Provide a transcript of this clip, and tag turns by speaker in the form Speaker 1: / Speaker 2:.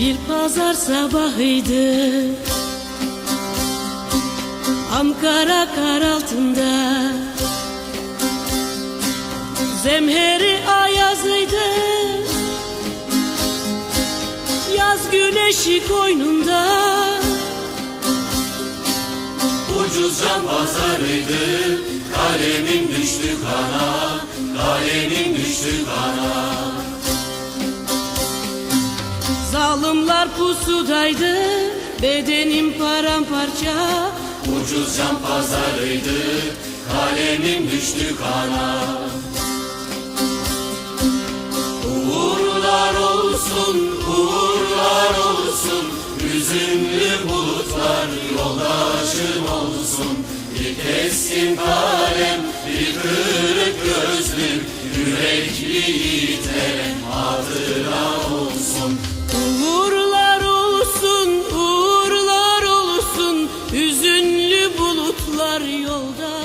Speaker 1: Bir pazar sabahıydı. Ankara kar altında. Zemheri ayazıydı. Yaz güneşi koynunda.
Speaker 2: Ucuz can pazarıydı. Kalemim düştü kana. Kalemim
Speaker 1: Zalimler pusudaydı Bedenim paramparça.
Speaker 2: Ucuz can pazarıydı Kalemim düştü kana. Uğurlar olsun, uğurlar olsun Hüzünlü bulutlar yoldaşım olsun. Bir keskin kalem, bir kırık gözlü Yürekli yiğitlere Yollar yolda.